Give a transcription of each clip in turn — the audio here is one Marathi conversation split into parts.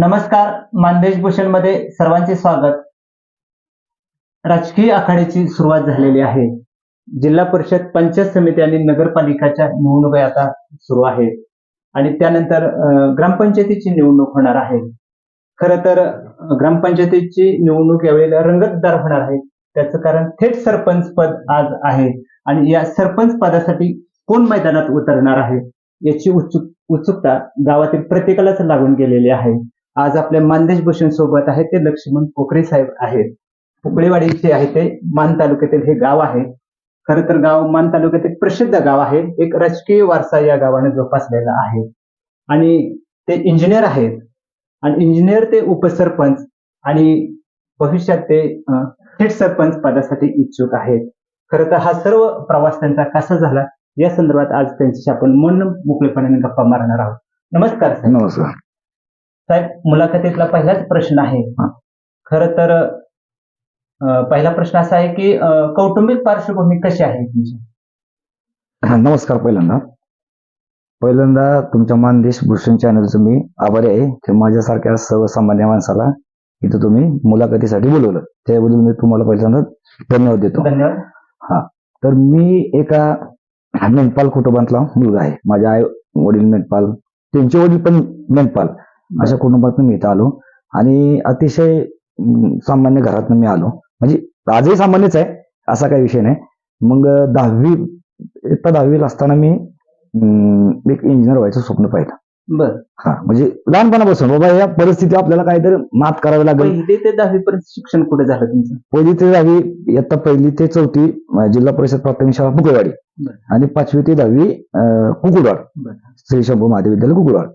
नमस्कार मानदेश भूषणमध्ये सर्वांचे स्वागत. राजकीय आखाड्याची सुरुवात झालेली आहे. जिल्हा परिषद पंचायत समिती आणि नगरपालिकाच्या निवडणुका आता सुरू आहे आणि त्यानंतर ग्रामपंचायतीची निवडणूक होणार आहे. खर तर ग्रामपंचायतीची निवडणूक यावेळेला रंगतदार होणार आहे. त्याचं कारण थेट सरपंच पद आज आहे. आणि या सरपंच पदासाठी कोण मैदानात उतरणार आहे याची उत्सुक उत्सुकता गावातील प्रत्येकालाच लागून गेलेली आहे. आज आपल्या मानदेश भूषण सोबत आहे ते लक्ष्मण पोखरे साहेब आहेत. पोकळेवाडीचे आहे ते मान तालुक्यातील हे गाव आहे. खर तर गाव मान तालुक्यातील प्रसिद्ध गाव आहे. एक राजकीय वारसा या गावाने जोपासलेला आहे. आणि ते इंजिनियर आहेत. आणि इंजिनियर ते उपसरपंच आणि भविष्यात ते थेट सरपंच पदासाठी इच्छुक आहेत. खरं तर हा सर्व प्रवास त्यांचा कसा झाला? या संदर्भात आज त्यांच्याशी आपण मन मोकळेपणाने गप्पा मारणार आहोत. नमस्कार सर. नमस्कार. साहेब मुलाखतीतला पहिलाच प्रश्न आहे. हा. खर तर पहिला प्रश्न असा आहे की कौटुंबिक पार्श्वभूमी कशी आहे तुमची? हा, नमस्कार पहिल्यांदा. पहिल्यांदा तुमच्या मानदेश भूषण चॅनलचं मी आभारी आहे. की माझ्यासारख्या सर्वसामान्य माणसाला इथं तुम्ही मुलाखतीसाठी बोलवलं. त्याबद्दल मी तुम्हाला पहिल्यांदा धन्यवाद देतो. धन्यवाद. तर मी एका मेंढपाल कुटुंबातला मुलगा आहे. माझे आई वडील मेंढपाल त्यांचे वडील पण मेंढपाल. अशा कुटुंबातून मी इथं आलो. आणि अतिशय सामान्य घरातून मी आलो. म्हणजे आजही सामान्यच आहे असा काही विषय नाही. मग दहावी इयत्ता दहावीला असताना मी एक इंजिनियर व्हायचं स्वप्न पाहिलं. बर. हा म्हणजे लहानपणापासून बाबा या परिस्थिती आपल्याला काहीतरी मात करावी लागेल. पहिली ते दहावी पर्यंत शिक्षण कुठे झालं तुमचं? पहिली ते दहावी इयत्ता पहिली ते चौथी जिल्हा परिषद प्राथमिक शाळा कुकळवाडी. आणि पाचवी ते दहावी बरं. श्री शंभू महादेव विद्यालय कुकुडवाड.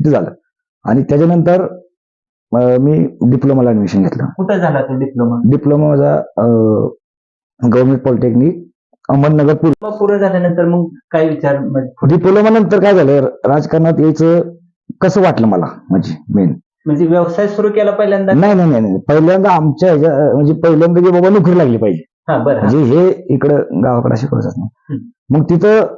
इथे झालं. आणि त्याच्यानंतर मी डिप्लोमाला ऍडमिशन घेतलं. कुठे झाला तो डिप्लोमा? डिप्लोमा माझा गव्हर्नमेंट पॉलिटेक्निक अहमदनगर पूर्व मग पूर्ण झाल्यानंतर मग काय विचार म्हणजे डिप्लोमा नंतर काय झालं? राजकारणात यायचं कसं वाटलं मला म्हणजे मेन म्हणजे व्यवसाय सुरू केला पहिल्यांदा? नाही नाही नाही नाही. पहिल्यांदा आमच्या ह्याच्या म्हणजे पहिल्यांदा की बाबा नोकरी लागली पाहिजे. हा बरं. म्हणजे हे इकडं गावाकडे नाही. हम्म. मग तिथं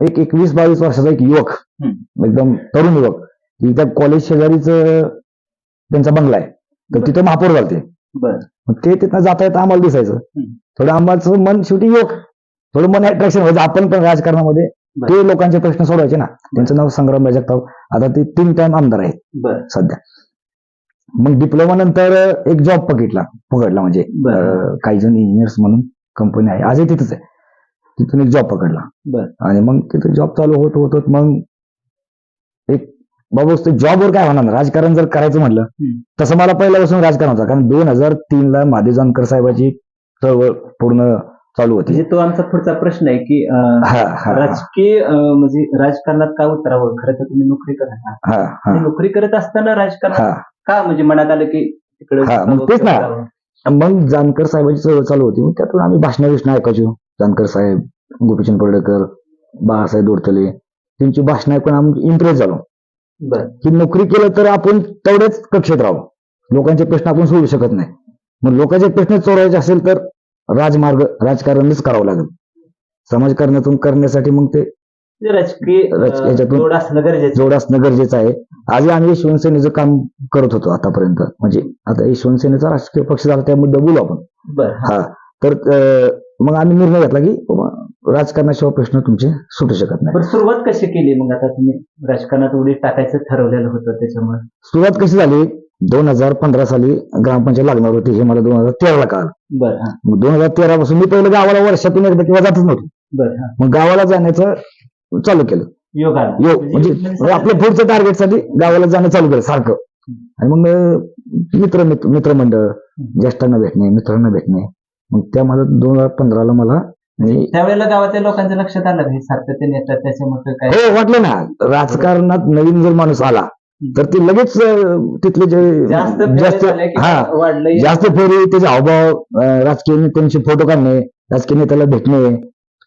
एक एकवीस बावीस वर्षाचा एक युवक एकदम तरुण युवक की त्या कॉलेज शेजारीच त्यांचा बंगला आहे. तर तिथं महापौर बरं. मग ते तिथं जाता येता आम्हाला दिसायचं. थोडं आम्हाला मन शेवटी युवक थोडं मन अट्रॅक्शन व्हायचं आपण पण राजकारणामध्ये. ते लोकांचे प्रश्न सोडवायचे ना. त्यांचं नाव संग्राम जगताप आता ते तीन टाइम आमदार आहेत सध्या. मग डिप्लोमा नंतर एक जॉब पकडला. पकडला म्हणजे काही जण इंजिनियर्स म्हणून कंपनी आहे. आजही तिथंच आहे. तिथून एक जॉब पकडला. बरं. आणि मग तिथं जॉब चालू होत होत मग बाबा ते जॉबवर काय होणार. राजकारण जर करायचं म्हटलं. तसं मला पहिल्यापासून राजकारण होतं कारण दोन हजार तीन ला महादेव जानकर साहेबाची चळवळ पूर्ण चालू होती. म्हणजे तो आमचा पुढचा प्रश्न आहे की राजकीय म्हणजे राजकारणात का उतरावं? खरं तर तुम्ही नोकरी करत हा नोकरी करत असताना राजकारणात हा. का म्हणजे मनात आलं की तिकडे मग तेच ना. मग जानकर साहेबांची चळवळ चालू होती. मग त्यातून आम्ही भाषण विष्ण ऐकायचो. जानकर साहेब गोपीचंद पडळकर बाळासाहेब दोडतले त्यांची भाषण ऐकून आम्ही इम्प्रेस झालो. की नोकरी केलं तर आपण तेवढ्याच कक्षेत राहू. लोकांचे प्रश्न आपण सोडू शकत नाही. मग लोकांचे प्रश्न सोडवायचे असेल तर राजमार्ग राजकारणच करावं लागेल. समाजकारणातून करण्यासाठी मग ते राजकीय जोड असणं गरजेचं आहे. आजही आम्ही शिवसेनेचं काम करत होतो आतापर्यंत. म्हणजे आता शिवसेनेचा राजकीय पक्ष झाला त्या मुद्दा बोलू आपण हा. तर मग आम्ही निर्णय घेतला की राजकारणाशिवाय प्रश्न तुमचे सुटू शकत नाही. बरं सुरुवात कशी केली? मग आता तुम्ही राजकारणात उडी टाकायचं ठरवलेलं होतं त्याच्यामुळे. सुरुवात कशी झाली? दोन हजार पंधरा साली ग्रामपंचायत लागणार होती हे मला दोन हजार तेराला कळालं. बरं मग दोन हजार तेरा पासून मी पहिलं गावाला वर्षातून एकदा किंवा जातच नव्हतो. बरं हा. मग गावाला जाण्याचं चालू केलं. योग यो म्हणजे आपल्या पुढच्या टार्गेटसाठी गावाला जाणं चालू केलं सारखं. आणि मग मित्र मित्रमंडळ ज्येष्ठांना भेटणे मित्रांना भेटणे. मग त्या मला दोन हजार पंधराला मला मी त्यावेळेला गावातल्या लोकांच्या लक्षात आलं हे सातत्याने येतात त्याच्यामुळे काय? हो वाटलं ना. राजकारणात नवीन जर माणूस आला तर ते लगेच अं, तिथले जे जास्त जास्त फेरे झाले की हा वाढलंय? जास्त फेरी त्याचे हावभाव अं, राजकीय नेत्यांचे फोटो काढणे राजकीय नेत्याला भेटणे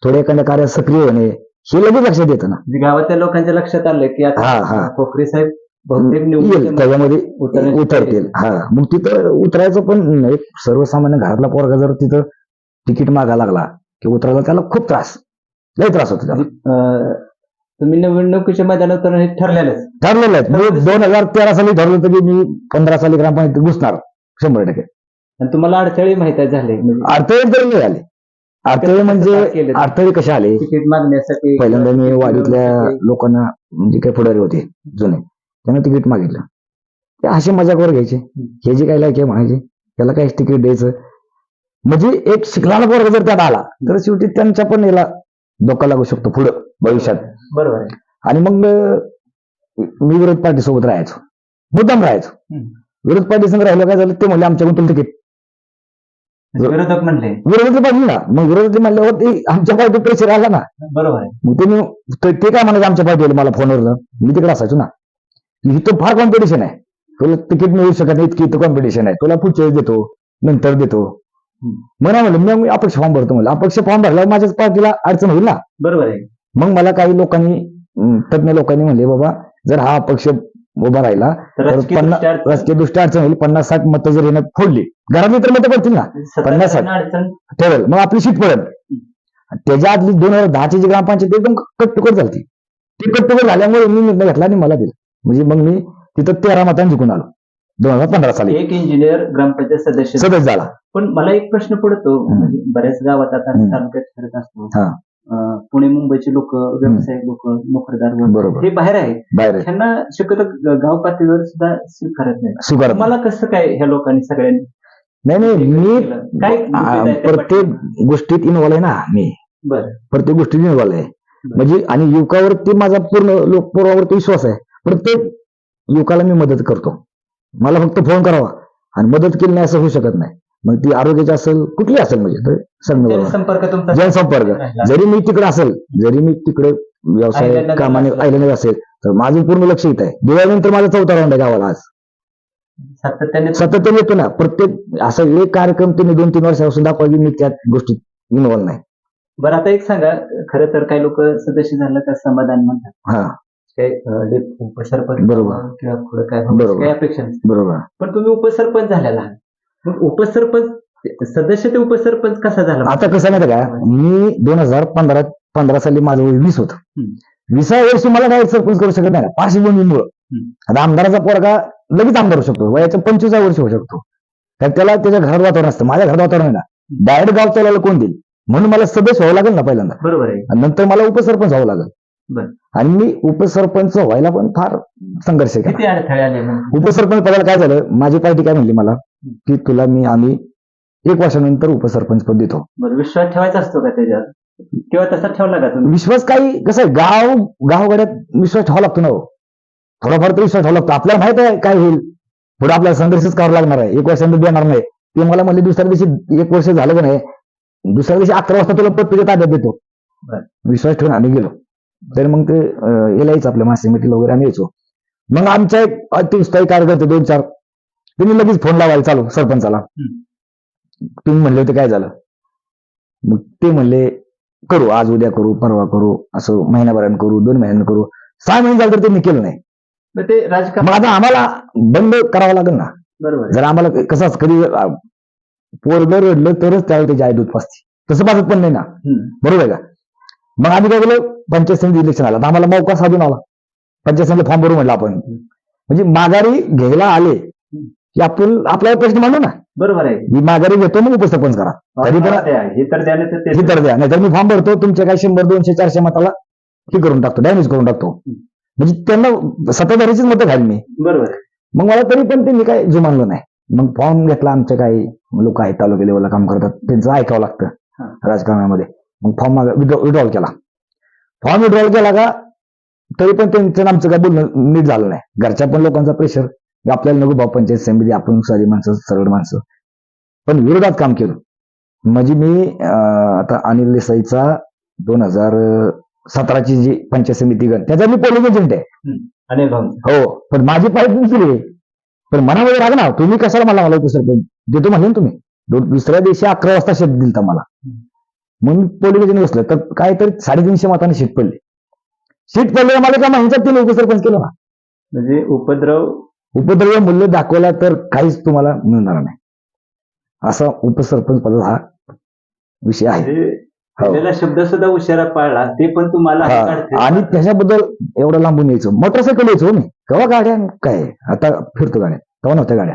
थोड्या एखाद्या कार्यात सक्रिय होणे हे लगेच लक्षात येतं ना. म्हणजे गावातल्या लोकांच्या लक्षात आलं की हा, आता हा. कोकरे साहेब बहुतेक येईल निवडणुकीमध्ये त्याच्यामध्ये उतरण्याची उतरतील. हा मग तिथं उतरायचं पण एक सर्वसामान्य घरातला पोरगा जर तिथं तिकीट मागा लागला की उतरायला त्याला खूप त्रास. लय त्रास होतो त्याला तुम्ही निवडणुकीच्या मैदानात तर हे ठरलेलंच. ठरलेलं आहे. मी दोन हजार तेरा साली ठरलं की मी पंधरा साली ग्रामपंचायत घुसणार शंभर टक्के. आणि तुम्हाला अडथळे माहीत झाले. म्हणजे अडथळे तरी नाही आले. अडथळे म्हणजे? अडथळे कसे आले? तिकीट मागण्यासाठी पहिल्यांदा मी वाडीतल्या लोकांना म्हणजे काही पुढारी होते जुने त्यांना तिकीट मागितलं. ते असे मजाकवर घ्यायचे. हे जे काय लायक आहे म्हणायचे त्याला काय तिकीट द्यायचं. म्हणजे एक शिकणारा वर्ग जर त्यात आला तर शेवटी त्यांच्या पण याला धोका लागू शकतो पुढं भविष्यात. बरोबर आहे. आणि मग अं, मी विरोध पार्टी सोबत राहायचो. मुद्दाम राहायचो. हम्म. विरोध पार्टी संग राहिलं काय झालं? ते म्हणले आमच्याकडून तुला तिकीट. म्हणजे विरोधक म्हणले. विरोधी पाहिजे ना. मग विरोधी म्हणल्यावर ते आमच्या पार्टी प्रेशर आला ना. बरोबर आहे. मग ते मी ते ते काय म्हणायचं आमच्या पार्टीवर मला फोनवर मी तिकडे असायचो ना. इथं फार कॉम्पिटिशन आहे. तुला तिकीट मिळू शकत नाही इतकी इथं कॉम्पिटिशन आहे. तुला पुढच्या वेळेस देतो नंतर देतो. म्हणा म्हणलं मग मी अपक्ष फॉर्म भरतो म्हणलं. अपक्ष फॉर्म भरल्यावर माझ्याच पार्टीला अडचण होईल ना? बरोबर आहे. मग मला काही लोकांनी तज्ञ लोकांनी म्हणले बाबा जर हा अपक्ष उभा राहिला पन्नास दृष्ट्या अडचण- राजकीय दृष्ट्या अडचण होईल. पन्नास साठ मतं जर येणं फोडली घरातली तर मतं पडतील ना? पन्नास अडचण ठेवल. मग आपली सीट पडेल. त्याच्या आतली दोन हजार दहाची जी ग्रामपंचायत एकदम कट्टुकट झाली ती कट्टुकट झाल्यामुळे मी निर्णय घेतला आणि मला दिला. म्हणजे मग मी तिथं तेरा मतांनी जिंकून आलो. दोन हजार पंधरा साली एक इंजिनियर ग्रामपंचायत सदस्य सदस्य झाला पण मला एक प्रश्न पडतो हम्म. म्हणजे बऱ्याच गावात आता हम्म. तालुक्यात फिरत असतो हा. अं, पुणे मुंबईचे लोक व्यावसायिक लोक नोकरदार वर्ग, बरोबर. हे बाहेर आहेत बाहेर आहे. त्यांना शक्यतो ग- गाव पातळीवर सुद्धा स्वीकारत नाही स्वीकारत नाही. मला कसं काय ह्या लोकांनी सगळ्यांनी नाही नाही मी केलं? काय आ, मुद्दे आहेत त्या प्रत्येक गोष्टीत इन्व्हॉल्व आहे ना मी बरं प्रत्येक गोष्टीत इन्व्हॉल्व आहे म्हणजे आणि युवकावरती माझा पूर्ण लोक पूर्वावरती विश्वास आहे प्रत्येक युवकाला मी मदत करतो मला फक्त फोन करावा. आणि मदत केली नाही असं होऊ शकत नाही. मग ती आरोग्याची असेल कुठली असेल म्हणजे? तर सांगणं जनसंपर्क. जरी मी तिकडे असेल जरी मी तिकडे व्यवसाय कामाने. आयल्यानगर असेल तर माझं पूर्ण लक्ष इथं आहे. दिवाळीनंतर माझा चौथा राऊंड आहे गावाला आज. सातत्याने सातत्याने येतो ना. प्रत्येक असा एक कार्यक्रम त्यांनी दोन तीन वर्षापासून दाखवा की मी त्या गोष्टीत इन्व्हॉल्व नाही. बरं आता एक सांगा. खरं तर काही लोक सदस्य झालं का समाधान म्हणतात. हा. काही उपसरपंच बरोबर. किंवा पुढे काय बरोबर. काही अपेक्षा नाही. बरोबर पण तुम्ही उपसरपंच झालेला आहात. मग उपसरपंच सदस्य ते उपसरपंच कसा झाला आता कसं माहिती का मी दोन हजार पंधरा पंधरा साली माझं वय वीस होतं हम्म. विसाव्या वर्षी मला काय सरपंच करू शकत नाही ना पार्श्वभूमीमुळं हम्म. आता आमदाराचा पोरगा लगेच आमदार होऊ शकतो वयाच्या पंचवीसा वर्ष होऊ शकतो तर त्याला त्याच्या घरात वातावरण असतं माझ्या घरात वातावरण आहे ना डायरेक्ट गाव चालवायला कोण देईल म्हणून मला सदस्य व्हावं लागेल ना पहिल्यांदा बरोबर आहे आणि नंतर मला उपसरपंच व्हावं लागेल. आणि मी उपसरपंच व्हायला पण फार संघर्ष केला. किती अडथळे आले मग? उपसरपंच पदाला काय झालं? माझी पार्टी काय म्हणली मला? की तुला मी आम्ही एक वर्षानंतर उपसरपंच पद देतो. बरं विश्वास ठेवायचा असतो का त्याच्यावर किंवा तसा ठेवला का तुम्ही? विश्वास काही कसं आहे गाव गावगाड्यात विश्वास ठेवावा लागतो ना हो. थोडाफार तर विश्वास ठेवावा लागतो. आपल्याला माहीत आहे काय होईल. पुढे आपल्याला संघर्षच करावा लागणार आहे. एक वर्षानंतर देणार नाही. ते मला म्हणले दुसऱ्या दिवशी एक वर्ष झालं का नाही? दुसऱ्या दिवशी अकरा वाजता तुला पद तुझ्या ताब्यात देतो. बरं. विश्वास ठेवून आम्ही गेलो. तर मग ते यायचं आपल्या मासे मिटीला वगैरे आम्ही यायचो. मग आमच्या एक अतिउत्साही कार्यकर्ते दोन चार त्यांनी लगेच फोन लावायला चालू सरपंचाला. तुम्ही म्हणले होते काय झालं? मग ते म्हणले करू आज उद्या करू परवा करू असं महिन्याभरानं करू दोन महिन्यानं करू. सहा महिने झालं तर त्यांनी केलं नाही. मग ते राजकारण मग आता आम्हाला बंद करावं लागेल ना. बरोबर. जर आम्हाला कसं कधी पोरगं रडलं तरच त्यावेळी त्याची आई दूध पाचते तसं पाचत पण नाही ना. हम्म. बरोबर आहे का? मग आम्ही काय केलं? पंचायत समिती इलेक्शन आला. तर आम्हाला मौका साधून आला. पंचायत समिती फॉर्म भरू म्हटलं आपण. म्हणजे माघारी घ्यायला आले की आपण आपल्याला प्रश्न मांडू ना. बरोबर आहे. माघारी घेतो मग उपसरपंच करा. तरी पण. हे तर द्या नाही तर ते हे तर द्या. नाही तर मी फॉर्म भरतो तुमच्या काय शंभर दोनशे चारशे मताला हे करून टाकतो डॅमेज करून टाकतो. म्हणजे त्यांना सत्ताधारीचीच मतं घाल मी. बरोबर. मग मला तरी पण त्यांनी काय जुमानलं नाही. मग फॉर्म घेतला आमचे काही लोक आहेत तालुका लेवलला काम करतात त्यांचं ऐकावं लागतं हा. राजकारणामध्ये. मग फॉर्म विड्रॉल केला. फॉर्म विड्रॉल केला का तरी पण त्यांचं आमचं काय बोलणं नीट झालं नाही. घरच्या पण लोकांचा प्रेशर आपल्याला नको भाऊ पंचायत समिती आपण सारी माणसं सरळ माणसं. पण विरोधात काम केलं. म्हणजे मी आता अनिल देसाईचा दोन हजार सतराची जी पंचायत समिती गण त्याचा मी पोलिंग एजंट आहे. हो. पण माझी पाईप दुसरी आहे पण मनामध्ये राग ना तुम्ही कशाला मला मला सरपंच देतो म्हणले तुम्ही. दुसऱ्या दिवशी अकरा वाजता शेत दिलता मला. म्हणून पोलिंग बसलं. तर काहीतरी साडेतीनशे मताने शीट पडली. शीट पडले मला त्या महिन्यात तिने उपसरपंच केलं ना. म्हणजे उपद्रव उपद्रव मूल्य दाखवला तर काहीच तुम्हाला मिळणार नाही. असा उपसरपंच पद हा विषय आहे. म्हणजे हो. शब्द सुद्धा उशिरा पाळला ते पण तुम्हाला हा. आणि त्याच्याबद्दल एवढं लांबून यायचं. मोटरसायकल यायचो मी. केव्हा गाड्या काय? आता फिरतो गाड्या. तेव्हा नव्हत्या गाड्या.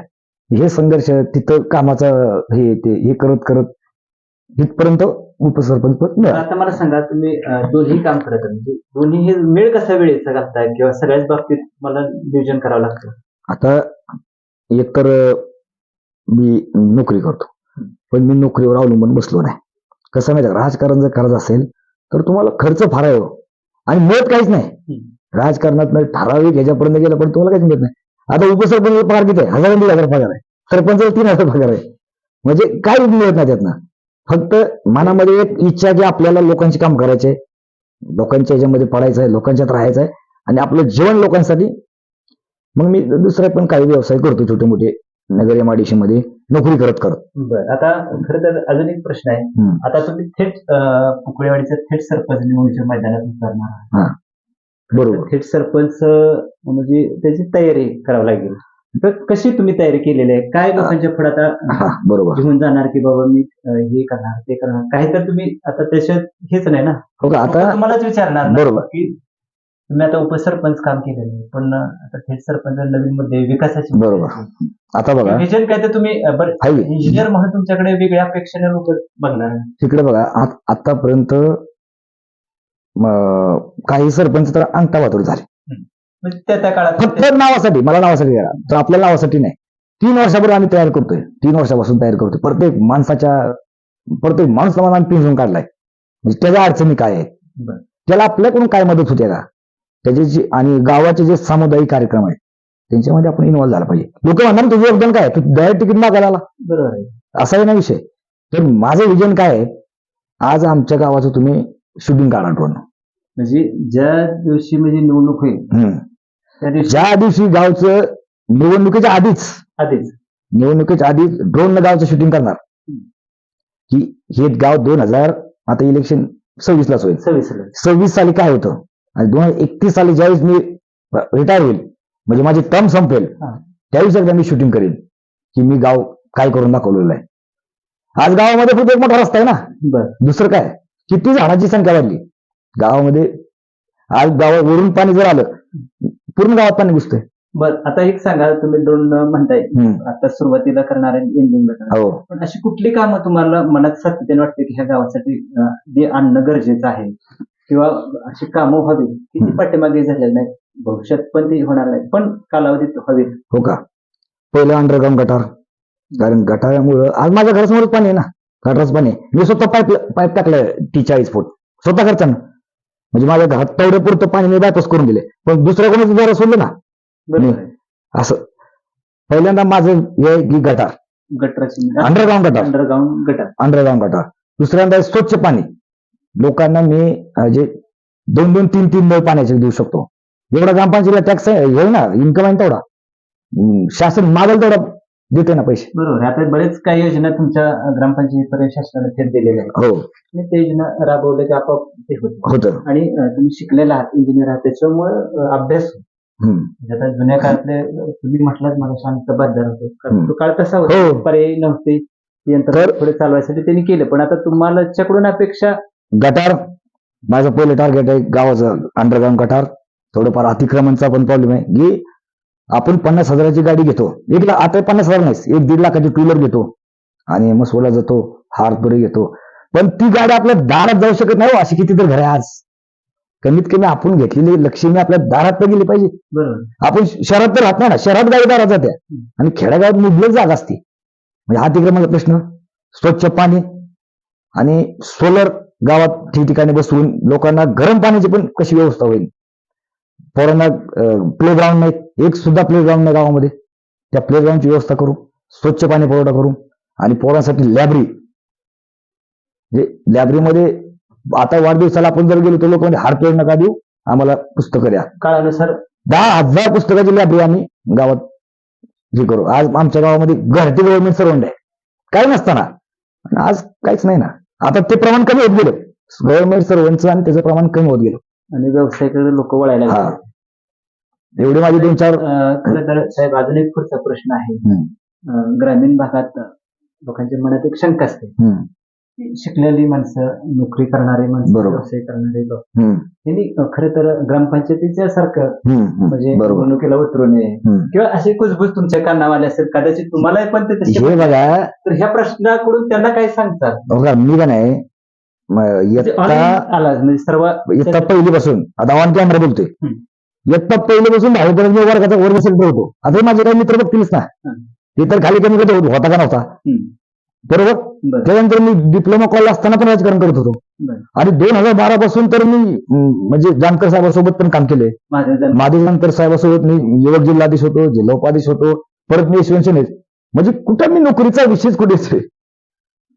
हे संघर्ष तिथं कामाचं हे ते हे करत करत इथपर्यंत उपसरपंच पद तर मिळालं. आता मला सांगा तुम्ही अं, दोन्ही काम करत आहे. म्हणजे दोन्ही हे मेळ कसा वेळेचा घालताय किंवा सगळ्याच बाबतीत मला नियोजन करावं लागतं? आता एकतर अं, मी नोकरी करतो पण मी नोकरीवर अवलंबून बसलो नाही. कसं माहिती राजकारण जर करायचं असेल तर तुम्हाला खर्च फार आहे हो. आणि मिळत काहीच नाही. राजकारणात नाही ठराविक ह्याच्यापर्यंत गेलं पण तुम्हाला काहीच मिळत नाही. आता उपसरपंच पगार किती आहे? हजार दीड हजार पगार आहे. सरपंच तीन हजार पगार आहे. म्हणजे काही मिळत नाही त्यातनं. फक्त मनामध्ये एक इच्छा की आपल्याला लोकांची काम करायचे लोकांच्या ह्याच्यामध्ये पडायचं आहे लोकांच्यात राहायचं आहे आणि आपलं जीवन लोकांसाठी. मग मी दुसरे पण काही व्यवसाय करतो छोटे मोठे. नगर एमआयडीसी मध्ये नोकरी करत करत. बरं आता खरं तर अजून एक प्रश्न आहे. हम्म. आता तुम्ही थेट कुकळेवाडीचा थेट सरपंच निवडणुकीच्या मैदानात उतरणार आहात. बरोबर. थेट सरपंच म्हणजे त्याची तयारी करावी लागेल. तर कशी तुम्ही तयारी केलेली आहे? काय लोकांच्या पुढे आता बरोबर. घेऊन जाणार की बाबा मी हे करणार ते करणार? काही तर तुम्ही आता त्याच्यात हेच नाही ना? हो आता तुम्हालाच विचारणार बरोबर. की तुम्ही आता उपसरपंच काम केलेलं आहे पण आता थेट सरपंच नवीन मध्ये विकासाची बरोबर. आता बघा. विजन काय तर तुम्ही इंजिनियर म्हणून तुमच्याकडे वेगळ्या अपेक्षेने लोक बघणार तिकडे बघा आत- आतापर्यंत काही सरपंच तर अंगठा वाटून झाले. त्या त्या काळात फक्त नावासाठी मला नावासाठी करा तर आपल्या नावासाठी नाही. तीन वर्षापूर्वी आम्ही तयार करतोय. तीन वर्षापासून तयार करतोय. प्रत्येक माणसाच्या प्रत्येक माणूस आम्हाला आम्ही पिंजून काढलाय. म्हणजे त्याच्या अडचणी काय बरं. त्याला आपल्याकडून काय मदत होते का त्याचे जे आणि गावाचे जे सामुदायिक कार्यक्रम आहेत त्यांच्यामध्ये आपण इन्व्हॉल्व झाला पाहिजे. लोक म्हणणार तुझं योगदान काय तू डायरेक्ट तिकीट मागायला आला. बरोबर आहे. असा आहे ना विषय. तर माझं विजन काय आहे? आज आमच्या गावाचं तुम्ही शूटिंग काढा ड्रोन म्हणजे ज्या दिवशी म्हणजे निवडणूक होईल ज्या दिवशी गावचं निवडणुकीच्या आधीच आधीच. निवडणुकीच्या आधीच ड्रोन गावचं शूटिंग करणार. की हे गाव दोन हजार आता इलेक्शन सव्वीस लाच होईल सव्वीस साली काय होतं? आणि दोन हजार एकतीस साली ज्यावेळेस मी रिटायर होईल म्हणजे माझी टर्म संपेल. त्यावेळेस एकदा मी शूटिंग करेन. की मी गाव काय करून दाखवलेलं आहे. आज गावामध्ये फक्त एक मोठा रस्ता आहे ना? दुसरं काय? किती झाडांची संख्या वाढली? गावामध्ये आज गावावरून पाणी जर आलं पूर्ण गावात पाणी घुसतंय. बर आता एक सांगा तुम्ही दोन म्हणताय हम्म. आता सुरुवातीला करणार आहे हो. पण अशी कुठली कामं तुम्हाला मनात सातत्याने वाटते की ह्या गावासाठी अं, ते आणणं गरजेचं आहे किंवा अशी कामं हवी की ती हम्म. पाठीमागे झालेली नाही भविष्यात पण ती होणार नाही पण कालावधीत हवी हो का? पहिलं अंडरग्राऊंड गटार कारण गटारामुळं आज माझ्या घरासमोरच पाणी आहे ना गटाराचं पाणी आहे. मी स्वतः पाईप पाईप टाकलंय ती चाळीस फूट. स्वतः खर्चानं म्हणजे माझ्या घरात तेवढे पुरतं पाणी मी बायपास करून दिले पण दुसऱ्या कोणी जरा सोडलं ना? बरोबर आहे असं. पहिल्यांदा माझं हे की गटार. गटराची अंडरग्राऊंड गटार. अंडरग्राऊंड गटार. अंडरग्राऊंड गटार. दुसऱ्यांदा आहे स्वच्छ पाणी. लोकांना मी अं, जे दोन दोन तीन तीन नळ पाण्याचे देऊ शकतो. एवढा ग्रामपंचायतीला टॅक्स आहे ना? इन्कम आहे ना तेवढा. हम्म, शासन मागेल तेवढा. देते ना पैसे. बरोबर. आता बरेच काही योजना तुमच्या ग्रामपंचायत पर्यंत शासनाने थेट दिलेल्या आहेत. हो. आणि ते योजना राबवल्या की आपोआप ते होते होतं. आणि अं, तुम्ही शिकलेला आहात इंजिनियर आहात त्याच्यामुळे अं, अभ्यास हम्म. म्हणजे आता जुन्या काळातले अं, तुम्ही म्हटलात मला शांत बाजार होतो. कारण. तो काळ तसा होता. हो. पर्यायी नव्हते. यंत्र तर- पुढे चालवायसाठी त्यांनी केलं. पण आता तुम्हाला त्याच्याकडून अपेक्षा गटार माझं पहिलं टार्गेट आहे गावाचं अंडरग्राऊंड गटार. थोडंफार अतिक्रमणचा पण प्रॉब्लेम आहे. की आपण पन्नास हजाराची गाडी घेतो. एक लाख आता पन्नास हजार नाही एक दीड लाखाची टू व्हीलर घेतो. आणि मसोला जातो हारपुरी घेतो. पण ती गाडी आपल्या दारात जाऊ शकत नाही हो, अशी किती तर घर आहे आज. कमीत कमी आपण घेतलेली लक्ष्मी आपल्या दारात तर गेली पाहिजे. आपण शहरात तर राहत नाही ना. शहरात गाडी दारात जाते. आणि खेड्यागावात मुबलक जागा असते. म्हणजे हा अतिक्रमणाचा प्रश्न. स्वच्छ पाणी आणि सोलर गावात ठिकठिकाणी बसवून लोकांना गरम पाण्याची पण कशी व्यवस्था होईल? पोरांना प्लेग्राऊंड नाहीत एक सुद्धा प्लेग्राऊंड नाही गावामध्ये. त्या प्लेग्राऊंडची व्यवस्था करू स्वच्छ पाणी पुरवठा करू आणि पोरांसाठी लॅब्री म्हणजे लॅब्रीमध्ये आता वाढदिवसाला आपण जर गेलो तर लोक म्हणजे हार्डवेअर नका देऊ आम्हाला पुस्तकं द्या. काळानुसार दहा हजार पुस्तकाची लायब्ररी आम्ही गावात हे करू. आज आमच्या गावामध्ये घरटी गव्हर्नमेंट सर्वंट आहे. काही नसताना. आज काहीच नाही ना. आता ते प्रमाण कमी होत गेलं. गव्हर्नमेंट सर्वंटचं आणि त्याचं प्रमाण कमी होत गेलं. आणि व्यवसायाकडे लोक वळायला हा. लागले. एवढे माझे दोन चार अं, खरं तर साहेब अजून एक पुढचा प्रश्न आहे हम्म. अं, ग्रामीण भागात लोकांच्या मनात एक शंका असते हम्म, शिकलेली माणसं नोकरी करणारी माणसं बरोबर. व्यवसाय करणारे लोक हम्म, यांनी खरं तर ग्रामपंचायतीच्या सारखं हम्म, हम्म. म्हणजे बरोबर निवडणुकीला उतरू नये हम्म. किंवा अशी कुजबूज तुमच्या कानावाले असेल कदाचित तुम्हाला पण ते तसे हे बघा तर ह्या प्रश्नाकडून त्यांना काय सांगतात बघा मी का नाही म्हणजे म्हणजे सर्व इयत्ता पहिलीपासून आता ऑन कॅमेरा बोलतोय. इयत्ता पहिलीपासून दहावीपर्यंत मी वर्गाचा वर्ग सेंटर होतो आता माझे काही मित्र बघतीलच ना. ते तर खाली कमी करत होता का नव्हता. बरोबर बरं. त्यानंतर मी डिप्लोमा कॉलेज असताना पण राजकारण करत होतो. आणि दोन हजार बारा पासून तर मी म्हणजे जानकर साहेबांसोबत पण काम केले माझं जानकर साहेबांसोबत मी युवक जिल्हाधीश होतो जिल्हा उपाधीश होतो परत मी यशवंत म्हणजे कुठं मी नोकरीचा विशेष कुठेच.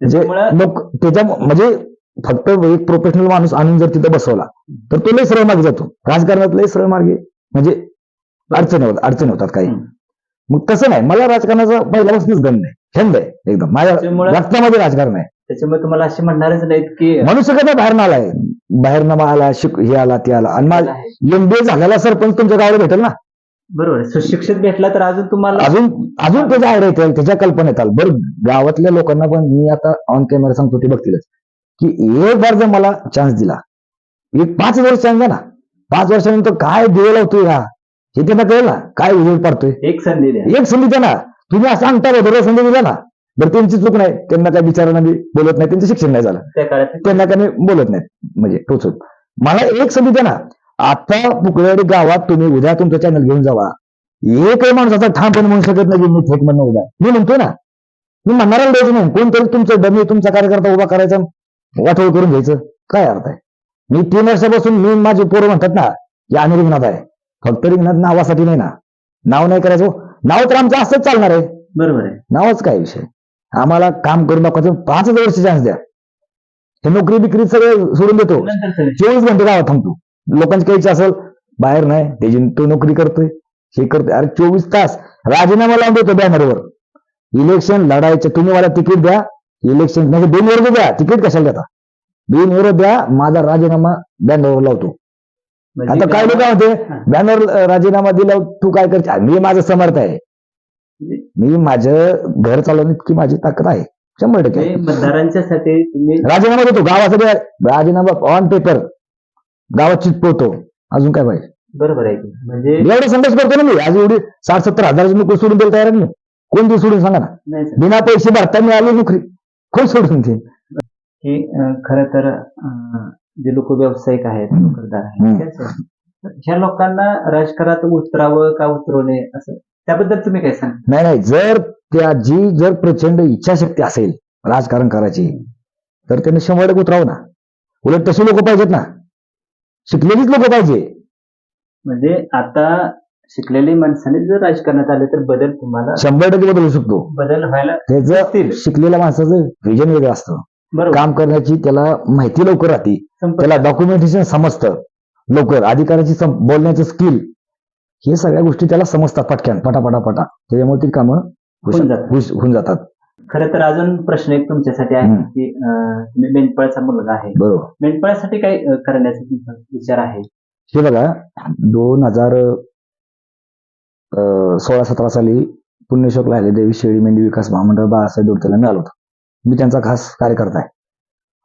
म्हणजे म्हणजे फक्त एक प्रोफेशनल माणूस आणून जर तिथं बसवला तर तो लय सरळ मार्गे जातो. राजकारणात लय सरळ मार्गे म्हणजे अडचणी होतात अडचणी होतात काही. मग तसं नाही मला राजकारणाचा पहिल्यापासूनच गंध आहे. छंद आहे एकदम. माझ्या रक्तामध्ये राजकारण आहे. त्याच्यामुळे तुम्हाला असे म्हणणारच नाहीत की मनुष्य कसा बाहेर आलाय. बाहेर आला शिक हे आला ते आला. आणि माझा एमबीए झालेला सरपंच तुमच्या गावाला भेटेल ना? बरोबर. सुशिक्षित भेटला तर अजून तुम्हाला अजून अजून त्याच्या आयडिया येतील त्याच्या कल्पना येतात बरं गावातल्या लोकांना पण मी आता ऑन कॅमेरा सांगतो ते बघतीलच. की एक बार जर मला चान्स दिला. एक पाच वर्ष चान्स द्या ना पाच वर्षानंतर काय दिवे लावतोय हा? हे त्यांना कळेल ना काय उजेड पडतोय? एक संधी द्या. एक संधी द्या ना. तुम्ही असं सांगता का बरोबर संधी दिला ना? बरं त्यांची चूक नाही. त्यांना काय बिचारांना मी बोलत नाही त्यांचं शिक्षण नाही झालं. त्यांना काय मी बोलत नाहीत म्हणजे टोचून. मला एक संधी द्या ना. आता पुकळेवाडी गावात तुम्ही उद्या तुमचं चॅनल घेऊन जावा. एकही माणसाचा ठामपणे म्हणू शकत नाही मी थेट म्हणणं उद्या मी म्हणतोय ना. मी म्हणणारा द्यायचं नाही. कोणतरी तुमचं डमी तुमचा कार्यकर्ता उभा करायचा. वाटोळ करून घ्यायचं. काय अर्थ आहे? मी तीन वर्षापासून मी माझे पोरं म्हणतात ना की आम्ही रिंगणात आहे. फक्त रिंगणात नावासाठी नाही ना. नाव नाही करायचं. नाव तर आमचं असंच चालणार आहे. बरोबर आहे. नावच काय विषय? आम्हाला काम करून दाखवायचं पाच वर्ष चान्स द्या. हे नोकरी बिकरी सगळं सोडून देतो. नंतर सगळे. चोवीस घंटे गावात थांबतो. लोकांची काही इच्छा असेल बाहेर नाही. त्याची तो नोकरी करतोय हे करतोय. अरे चोवीस तास राजीनामा लावून देतो बॅनरवर इलेक्शन लढायचं तुम्ही मला तिकीट द्या. इलेक्शन म्हणजे दोन वर्ग द्या तिकीट कशाला देता? दोन वर्ग द्या माझा राजीनामा बॅनरवर लावतो. म्हणजे आता काय लोक हा. बॅनर राजीनामा दिला तू काय करते मी माझं समर्थ आहे. मी माझं घर चालवण्यात इतकी माझी ताकद आहे. शंभर टक्के. म्हणजे मतदारांच्या साठी तुम्ही राजीनामा देतो गावासाठी राजीनामा ऑन पेपर गावात चिटपवतो अजून काय पाहिजे? बरोबर आहे. म्हणजे एवढा संघर्ष करतो ना मी. आज एवढी साठ सत्तर हजाराची नोकरी सोडून द्यायला तयार नाही कोण ती सोडून सांगा ना? बिना पैसे भरता मिळाली नोकरी. कोण सोडून देईल की खरं तर जे लोक व्यावसायिक आहेत नोकरदार. आहेत? ह्या लोकांना राजकारणात उतरावं का उतरवू नये असं? त्याबद्दल तुम्ही काय सांग नाही नाही. जर त्याची जर प्रचंड इच्छाशक्ती असेल राजकारण करायची तर त्याने शंभर टक्के उतरावं ना. उलट तशी लोक पाहिजेत ना. शिकलेलीच लोक पाहिजे. म्हणजे आता शिकलेली माणसाने जर राजकारणात आले तर बदल तुम्हाला शंभर टक्के बदलू शकतो. बदल व्हायला त्याचं. शिकलेल्या माणसाचं विजन वेगळं असतं. बरोबर. काम करण्याची त्याला माहिती लवकर राहते. संपर्क त्याला डॉक्युमेंटेशन समजतं लवकर. अधिकाराची सम- बोलण्याचं स्किल हे सगळ्या गोष्टी त्याला समजतात पटक्यान. पटापटा पटा त्याच्यामुळे ती कामं होऊन जातात. हुश- होऊन जातात. खरं तर अजून प्रश्न एक तुमच्यासाठी आहे हम्म. की अं, तुम्ही मेंढपाळचा मुलगा आहे. बरोबर. मेंढपाळासाठी काय अं, करण्याचा तुमचा विचार आहे? हे बघा दोन हजार सोळा सतरा साली पुण्यशोक लागले. देवी शेळी मेंढी विकास महामंडळ बाळासाहेब दोडकेला मिळालं होतं. मी त्यांचा खास कार्यकर्ता आहे.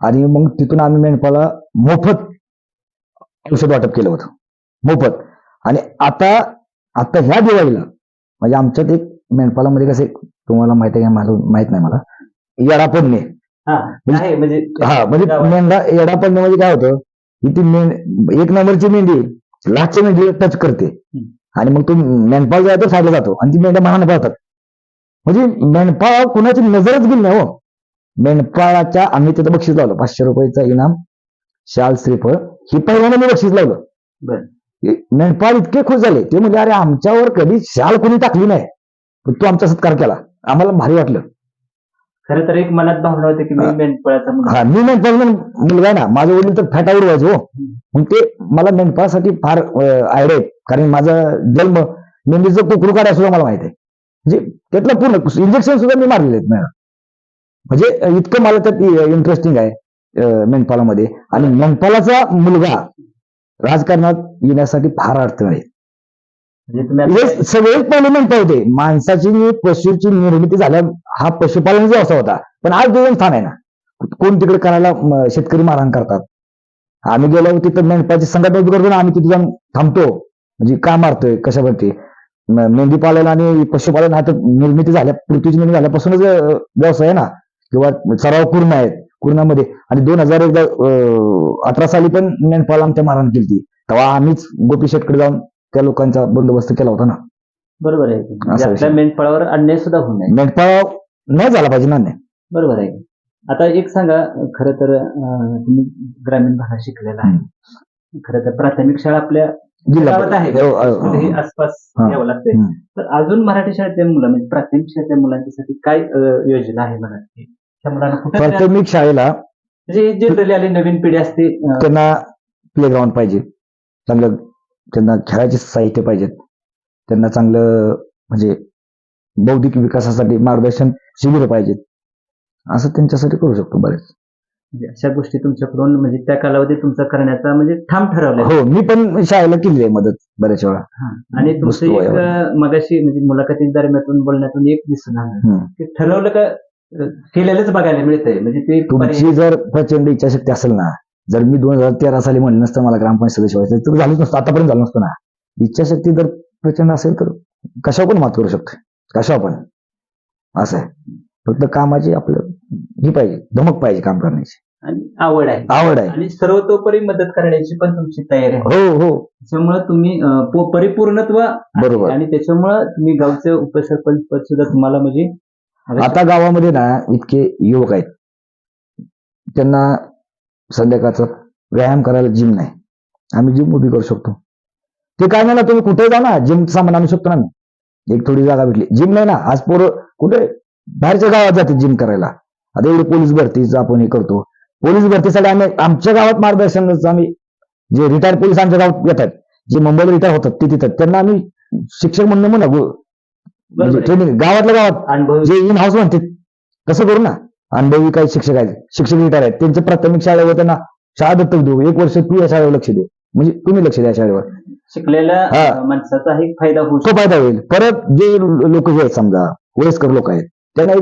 आणि मग तिथून आम्ही मेंढपाला मोफत औषध वाटप केलं होतं. मोफत. आणि आता आता ह्या दिवाळीला म्हणजे आमच्यात एक मेंढपालामध्ये कसे तुम्हाला माहिती आहे का मला माहीत नाही मला आहे म्हणजे हा म्हणजे गावात- मेंढा येडापडणे म्हणजे काय होतं की ती मेंढ एक नंबरची मेंढी लास्टच्या मेंढीला टच करते. आणि मग तो मेंढपाळ जो आहे तो साईडला जातो. आणि ती मेंढ्या मनाने पळतात म्हणजे मेंढपाळ कुणाची नजरच गेली नाही हो. मेंढपाळाच्या आम्ही तिथं बक्षीस लावलं. पाचशे रुपयाचं इनाम शाल श्रीफळ ही पहिल्यांदा मी बक्षीस लावलं. मेंढपाळ इतके खुश झाले. ते म्हणजे अरे आमच्यावर कधी शाल कोणी टाकली नाही. पण तू आमचा सत्कार केला. आम्हाला भारी वाटलं. खरं तर एक मनात भावना होती की मी हा. मेंढपाळाचा हा मी मेंढपाळ मुलगा ना. माझे वडील तर फॅटावर व्हायचो मग ते मला मेंढपाळासाठी फार आयडिया कारण माझा जन्म मेंढीचं कुकरू काढायला सुद्धा मला माहीत आहे. म्हणजे त्यातलं पूर्ण इंजेक्शन सुद्धा मी मारलेले आहेत. म्हणजे इतकं मला त्यात इंटरेस्टिंग आहे अं, मेंढपाळामध्ये आणि मेंढपाळाचा मुलगा राजकारणात येण्यासाठी फार अडचण आहे. म्हणजे सगळेच पहिले म्हणता होते माणसाची पशुची निर्मिती झाल्या हा पशुपालन व्यवसाय होता पण आज दोन स्थान आहे ना. कोण तिकडे करायला शेतकरी मारहाण करतात. आम्ही गेलो तिथं मेंढपाची संघटना करतो ना आम्ही तिथे जाऊन थांबतो. म्हणजे का मारतोय? कशावरती? मेंढी पालन आणि पशुपालन हा तर निर्मिती झाल्या पृथ्वीची निर्मिती झाल्यापासूनच व्यवसाय आहे ना? किंवा सराव पूर्ण आहेत कुर्णामध्ये. आणि दोन हजार एकदा अठरा साली पण मेंढपाल आमच्या मारहाण केली तेव्हा आम्हीच गोपी शेटकडे जाऊन त्या लोकांचा बंदोबस्त केला होता ना? बरोबर आहे. मेंढपाळावर अन्याय सुद्धा होऊ नये. मेंढपाळ नाही झाला पाहिजे ना नाही बरोबर आहे. आता एक सांगा खरं तर तुम्ही ग्रामीण भागात शिकलेला आहे. खरं तर प्राथमिक शाळा आपल्या गावात आहे. हो, हो, हो. आसपास हा. यावं लागते हम्म. तर अजून मराठी शाळेतल्या मुलं म्हणजे प्राथमिक शाळेतल्या मुलांच्यासाठी काय अं, योजना आहे म्हणा की त्या मुलांना कुठे प्राथमिक शाळेला म्हणजे जनरली आली नवीन पिढी असते अं, त्यांना प्लेग्राऊंड पाहिजे. चांगलं त्यांना खेळाचे साहित्य पाहिजेत त्यांना चांगलं म्हणजे बौद्धिक विकासासाठी मार्गदर्शन शिबिर पाहिजेत. असं त्यांच्यासाठी करू शकतो बरेच. म्हणजे अशा गोष्टी तुमच्याकडून म्हणजे त्या कालावधीत तुमचा करण्याचा म्हणजे ठाम ठरवलाय. हो मी पण शाळेला केली आहे मदत बऱ्याच वेळा. आणि तुमचं वस्तू एक. अं, मगाशी म्हणजे मुलाखती दरम्यान बोलण्यातून एक दिसून आलं. हम्म. की ठरवलं का अं, केलेलंच बघायला मिळतंय. म्हणजे ते तुमची जर प्रचंड इच्छाशक्ती असेल ना जर मी दोन हजार तेरा साली म्हणलं नसतं मला ग्रामपंचायत सदस्य व्हायचं तर झालंच नसतं आतापर्यंत झालं नसतं ना. इच्छाशक्ती जर प्रचंड असेल तर कशावर पण मात करू शकतो कशावर पण. असं आहे. फक्त कामाची आपलं ही पाहिजे धमक पाहिजे काम करण्याची. आणि आवड आहे. आवड आहे. आणि सर्वतोपरी मदत करण्याची पण तुमची तयारी आहे. हो हो. त्याच्यामुळे तुम्ही अं, पो- परिपूर्णत्व आहे. बरोबर. आणि त्याच्यामुळे तुम्ही गावचे उपसरपंच पद सुद्धा तुम्हाला म्हणजे आता गावामध्ये ना इतके युवक आहेत. त्यांना संध्याकाळचा व्यायाम करायला जिम नाही. आम्ही जिम उभी करू शकतो. ते काय ना तुम्ही कुठे जा ना? जिम सामान आणू शकतो ना आम्ही. एक थोडी जागा भेटली. जिम नाही ना आज पोरं कुठे? बाहेरच्या गावात जाते जिम करायला. आता एवढी पोलीस भरतीच आपण हे करतो. पोलीस भरतीसाठी आम्ही आमच्या गावात मार्गदर्शन आम्ही जे रिटायर पोलीस आमच्या गावात येतात जे मुंबईला रिटायर होतात ते तिथं. त्यांना आम्ही शिक्षक म्हणून म्हणा म्हणजे. ट्रेनिंग गावातल्या गावात जे इन हाऊस म्हणते तसं करू ना. अनुभवी काही शिक्षक आहेत शिक्षक रिटायर आहेत. त्यांच्या प्राथमिक शाळेवर त्यांना शाळा दत्तक देऊ. एक वर्ष तू या शाळेवर लक्ष दे. म्हणजे तुम्ही लक्ष द्या शाळेवर. शिकलेल्या माणसाचा एक फायदा तो फायदा होईल. परत जे लोक जे आहेत समजा वयस्कर लोक आहेत त्यांना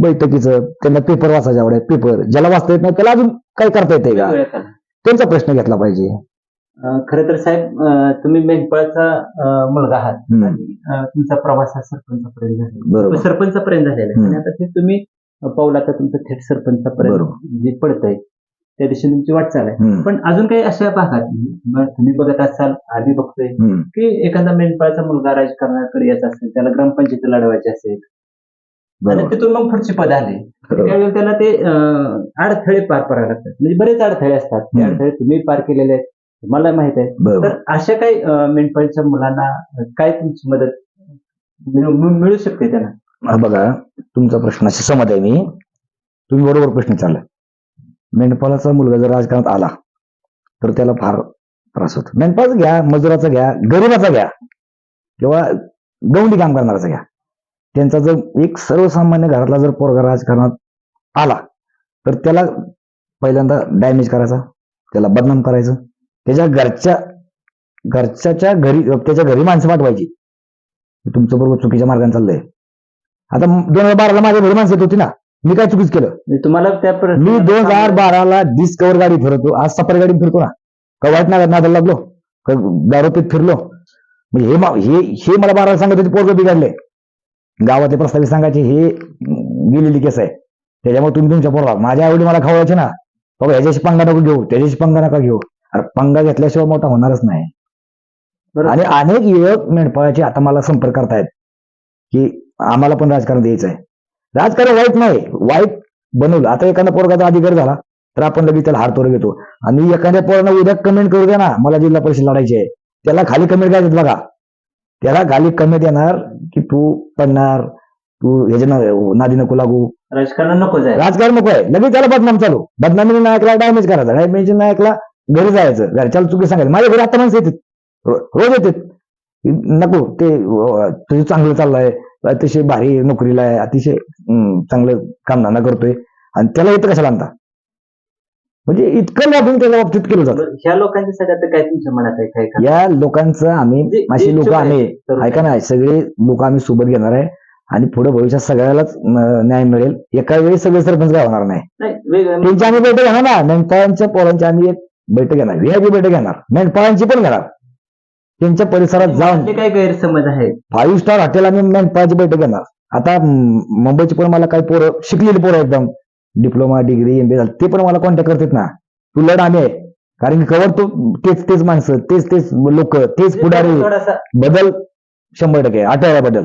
बैठकीचं त्यांना पेपर वाचायच्या आवड पेपर ज्याला वाचता येत नाही त्याला अजून काय करता येते का? वेगवेगळ्या. त्यांचा प्रश्न घेतला पाहिजे. अं, खरं तर साहेब अं, तुम्ही मेंढपाळचा अं, मुलगा आहात. हम्म. आणि अं, तुमचा प्रवास हा सरपंचापर्यंत झाला बरोबर. सरपंचापर्यंत झालेला आहे. हम्म. आणि आता ते तुम्ही अं, पाऊल आता तुमचं थेट सरपंचापर्यंत बरोबर. जे पडतंय त्या दिशेने तुमची वाटचाल आहे. हम्म, पण अजून काही अशा भागात म- तुम्ही बघत असाल आम्ही बघतोय हम्म, की एखादा मेंढपाळचा मुलगा राजकारणाकडे येत असेल त्याला ग्रामपंचायत लढवायची असेल आणि बरोबर. तिथून मग पुढचे पद आले. बरोबर. त्यावेळी त्याला ते अं, अडथळे पार करावे लागतात. म्हणजे बरेच अडथळे असतात. ते हम्म. अडथळे तुम्ही पार केलेले आहेत. मला माहीत आहे. बरोबर. तर अशा काही अं, मेंढपाळच्या मुलांना अं, काय तुमची मदत मिळू मिळू- मिळू शकते त्यांना? हा बघा तुमचा प्रश्नाशी सहमत आहे मी. तुम्ही बरोबर प्रश्न चालला मेंढपालाचा मुलगा जर राजकारणात आला तर त्याला फार त्रास होतो. मेंढपाळचा घ्या मजुराचा घ्या गरीबाचा घ्या किंवा गवंडी काम करणाराचा घ्या. त्यांचा जर एक सर्वसामान्य घरातला जर पोरगा राजकारणात आला तर त्याला पहिल्यांदा डॅमेज करायचा त्याला बदनाम करायचं. त्याच्या घरच्या घरच्याच्या घरी त्याच्या घरी माणसं पाठवायची. तुमचं बरोबर चुकीच्या मार्गाने चाललंय. आता दोन हजार बाराला माझ्या घरी माणसं येत होती ना. मी काय चुकीच केलं? तुम्हाला त्या मी दोन हजार बाराला डिस्कवर गाडी फिरतो आज सफारी गाडी फिरतो ना. का वाईट नादाला लागलो? का दारोपीत फिरलो? म्हणजे हे हे हे मला बाराला सांगत होते पोरग बिघडले गावातले प्रस्तावित सांगायचे हे गेलेली केस आहे. त्याच्यामुळे तुम्ही तुमच्या पोरगा माझ्या आवडी मला खावायचे ना. बाबा ह्याच्याशी पंगा नको घेऊ त्याच्याशी पंगा नका घेऊ. अरे पंगा घेतल्याशिवाय मोठा होणारच नाही. आणि अनेक युवक मेंढपाळाचे आता मला संपर्क करतायत की आम्हाला पण राजकारण द्यायचं आहे राजकारण वाईट नाही वाईट बनवलं आता एखादा पोरगाचा अधिकार झाला तर आपण लगेच त्याला हारतोर घेतो. आणि एखाद्या पोरानं उद्या कमेंट करू द्या ना मला जिल्हा परिषद लढायची आहे. त्याला खाली कमेंट काय देत बघा. त्याला खाली कमेंट येणार तू पडणार तू ह्याच्या नादी नको लागू. राजकारण नको जाय. राजकारण नको आहे. लगेच त्याला बदनाम चालू. बदनामीने नायकला डॅमेज करायचा. डॅमेज नायकला घरी जायचं. घरच्याला चुकी सांगायचं. माझ्या घरी आता माणसं येतात. रोज येतात. नको ते तुझं चांगलं चाललंय. अतिशय भारी नोकरीला आहे. अतिशय चांगलं कामधंदा करतोय. आणि त्याला येतं कशाला आणता? म्हणजे इतकं वाटून त्याच्या बाबतीत केलं जातं. ह्या लोकांच्यासाठी आता काय तुमच्या मनात आहे? काय या लोकांचं आम्ही अशी जे लोक आम्ही ऐका ना सगळे लोक आम्ही सोबत घेणार आहे आणि पुढे भविष्यात सगळ्यालाच न्याय मिळेल. एका वेळी सगळे सरपंच काय होणार नाही. नाही त्यांची आम्ही बैठक घेणार ना. मेंढपाळांच्या पोरांची आम्ही एक बैठक घेणार. व्हीआयपी बैठक घेणार. मेंढपाळांची पण घेणार. त्यांच्या परिसरात जाऊन. मनातले काय गैरसमज आहेत? फाईव्ह स्टार हॉटेल आम्ही मेंढपाळाची बैठक घेणार. आता मुंबईची पण मला काही पोरं शिकलेली पोरं एकदम. डिप्लोमा डिग्री एमबी झालं. ते पण मला कॉन्टॅक्ट करतात ना. तू लढ आम्ही आहे. कारण की कवर तो तेच तेच माणसं तेच तेच लोक तेच पुढारी. थोडासा बदल शंभर टक्के आठवड्या बदल.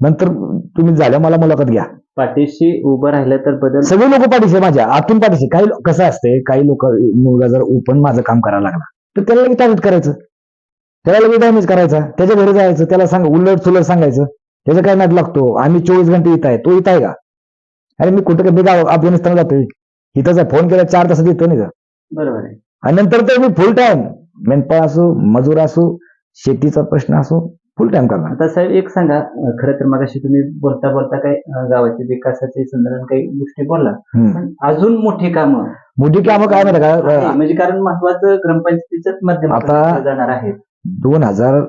नंतर तुम्ही झाल्या मला मुलाखत घ्या. पाठीशी उभं राहिलं तर बदल सगळे लोक पाठीशी माझ्या. आतून पाठीशी. काही लो- कसं असते काही लोक मुलगा जर ओपन माझं काम करायला लागला तर त्याला लगेच टार्गेट करायचं. त्याला लगेच डॅमेज करायचा. त्याच्या घरी जायचं त्याला सांग उलट सुलट सांगायचं. त्याचं काय नाद लागतो? आम्ही चोवीस घंटे येत आहे. तो येत आहे का? अरे मी कुठं मी गाव अफगाणिस्तान जातोय. आहे फोन केला चार तासात येतो नाही का? बरोबर आहे. आणि नंतर तर मी फुल टाइम मेनपाळ असो मजूर असो शेतीचा प्रश्न असो फुल टाइम करणार. आता साहेब एक सांगा खरं तर मगाशी तुम्ही बोलता बोलता काय अं, गावाच्या विकासाचे संदर्भात काही गोष्टी बोलला. पण अजून मोठी कामं. मोठी कामं काय माहिती का? म्हणजे कारण महत्वाचं ग्रामपंचायतीच्याच माध्यमातून आता- जाणार आहे. दोन हजार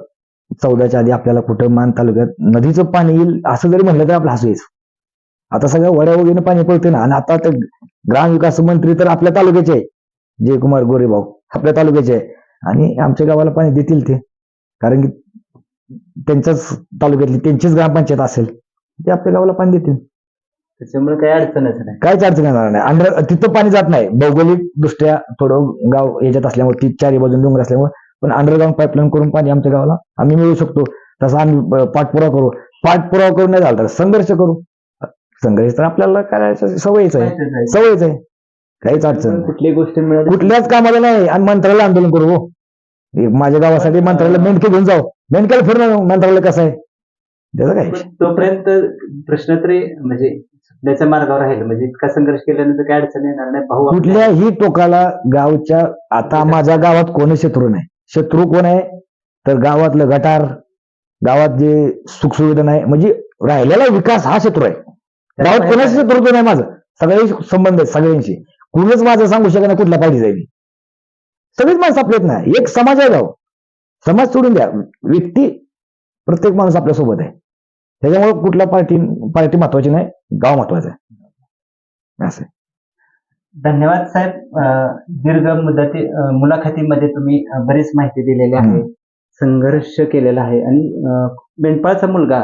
चौदाच्या आधी आपल्याला कुठं मान तालुक्यात नदीचं पाणी येईल असं जरी म्हणलं तर आपलं हसू आता सगळ्या वड्या वगैरे पाणी पडते ना. आणि आता ते ग्रामविकास मंत्री तर आपल्या तालुक्याचे आहे. जयकुमार गोरेभाऊ आपल्या तालुक्याचे आहे. आणि आमच्या गावाला पाणी देतील ते. कारण की त्यांच्याच तालुक्यातली त्यांचीच ग्रामपंचायत असेल ते आपल्या गावाला पाणी देतील. त्याच्यामुळे काही अडचणच नाही. काहीच अडचण येणार नाही. अंडर तिथं पाणी जात नाही. भौगोलिक दृष्ट्या थोडं गाव याच्यात असल्यामुळे ती चारी बाजून डोंगर असल्यामुळे पण अंडरग्राऊंड पाईपलाईन करून पाणी आमच्या गावाला आम्ही मिळू शकतो. तसं आम्ही पाठपुरावा करू. पाठपुरावा करून नाही झालं तर संघर्ष करू. संघर्ष तर आपल्याला करायचं सवयच आहे. सवयच आहे. काहीच अडचण. कुठली गोष्ट मिळाली कुठल्याच कामाला नाही. आणि मंत्रालय आंदोलन करू हो. माझ्या गावासाठी मंत्रालय मेंढके घेऊन जाऊ. मेंढक्याला फिरणं मंत्रालय कसं आहे? त्याचं काय तोपर्यंत प्रश्न तरी म्हणजे सुटण्याच्या मार्गावर राहील. म्हणजे इतका संघर्ष केल्यानंतर काय अडचण येणार नाही. भाऊ कुठल्याही टोकाला गावच्या आता माझ्या गावात कोणी शत्रू नाही. शत्रू कोण आहे? तर गावातलं गटार गावात जे सुखसुविधा नाही. म्हणजे राहिलेला विकास हा शत्रू आहे. गावात कोणाचं शत्रुत्व नाही माझं. सगळ्यांशी संबंध आहेत सगळ्यांशी. कुणीच माझं सांगू शकत नाही कुठल्या पाठी जाईल सगळीच माणसं आपल्यात ना. एक समाज आहे गाव समाज सोडून द्या. व्यक्ती प्रत्येक माणूस आपल्यासोबत आहे. त्याच्यामुळे कुठल्या पार्टी पार्टी महत्वाची नाही गाव महत्वाचं आहे. असं आहे. धन्यवाद साहेब. दीर्घ मुदती मुलाखतीमध्ये तुम्ही बरीच माहिती दिलेली आहे. संघर्ष केलेला आहे. आणि मेंढपाळचा मुलगा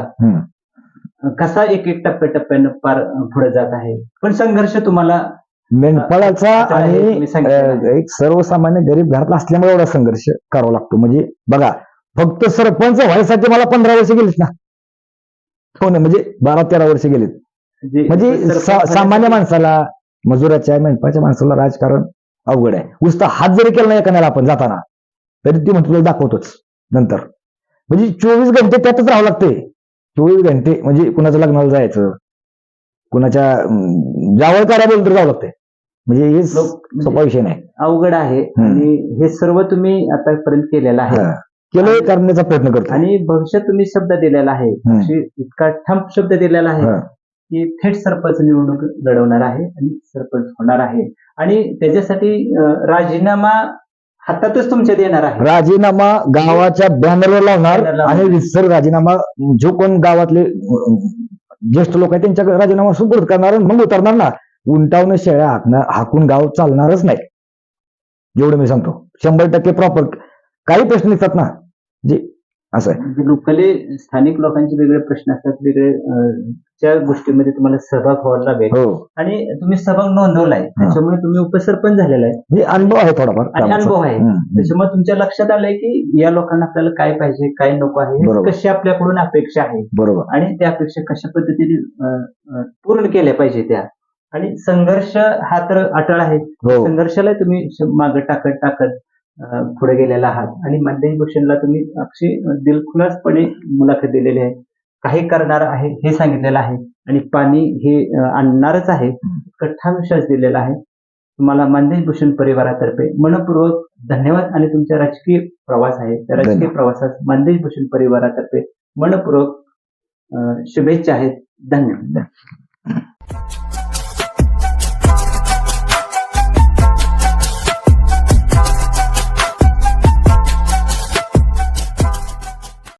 कसा एक एक टप्प्याटप्प्यानं पार पुढे जात आहे? पण संघर्ष तुम्हाला मेंढपाळाचा आणि एक सर्वसामान्य गरीब घरातला असल्यामुळे एवढा संघर्ष करावा लागतो. म्हणजे बघा फक्त सरपंच व्हायसाठी मला पंधरा वर्ष गेलीत ना. हो ना म्हणजे बारा तेरा वर्ष गेलीत. म्हणजे सामान्य माणसाला मजुराच्या मेंढपाच्या माणसाला राजकारण अवघड आहे. नुसता हात जरी केला नाही एखाद्याला आपण जाताना तरी ती म्हणतो तुला दाखवतोच. नंतर. म्हणजे चोवीस घंटे त्यातच राहावं लागते चोवीस घंटे म्हणजे कुणाच्या लग्नाला जायचं? कुणाच्या जावळ काढा बोलून तर जावं लागते म्हणजे हे म्हणजे सोपा विषय नाही. अवघड आहे. आणि हे सर्व तुम्ही आतापर्यंत केलेलं आहे. केलं करण्याचा प्रयत्न करतो आणि भविष्यात तुम्ही शब्द दिलेला आहे. इतका ठाम शब्द दिलेला आहे. की थेट सरपंच निवडणूक लढवणार आहे आणि सरपंच होणार आहे. आणि त्याच्यासाठी राजीनामा हातातच तुमच्या देणार आहे. राजीनामा गावाच्या बॅनरवर लावणार Banner लावणार. आणि रिसर राजीनामा जो कोण गावातले ज्येष्ठ लोक आहेत त्यांच्या राजीनामा सुपूर्द करणार आणि मग उतरणार ना. उंटावून शेळ्या हाकणार हाकून गाव चालणारच नाही. जेवढं मी सांगतो. शंभर टक्के प्रॉपर काही प्रश्न निघतात ना? जे असं आहे. म्हणजे लोकले स्थानिक लोकांचे वेगळे प्रश्न असतात वेगळे त्या गोष्टीमध्ये तुम्हाला सहभाग व्हावा लागेल. हो. आणि तुम्ही सहभाग नोंदवलाय त्याच्यामुळे तुम्ही उपसरपंच झालेला आहे हे अनुभव आहे थोडाफार आणि. अनुभव आहे. त्याच्यामुळे तुमच्या लक्षात आलंय की या लोकांना आपल्याला काय पाहिजे काय नको आहे. कशी आपल्याकडून अपेक्षा आहे. बरोबर. आणि त्या अपेक्षा कशा पद्धतीने पूर्ण केल्या पाहिजे त्या. आणि संघर्ष हा तर अटळ आहे. हो. संघर्षाला तुम्ही मागे टाकत टाकत पुढे गेलेला आहात. आणि मानदेवी भूषणला तुम्ही अक्षी दिलखुलासपणे मुलाखत दिलेली आहे. काही करणार आहे हे सांगितलेलं आहे. आणि पाणी हे आणणारच आहे. कठ्ठा विश्वास दिलेला आहे. तुम्हाला मानदेवी भूषण परिवारातर्फे मनपूर्वक धन्यवाद आणि तुमचा राजकीय प्रवास आहे. त्या राजकीय. प्रवासात मानदेवी भूषण परिवारातर्फे मनपूर्वक शुभेच्छा आहेत. धन्यवाद.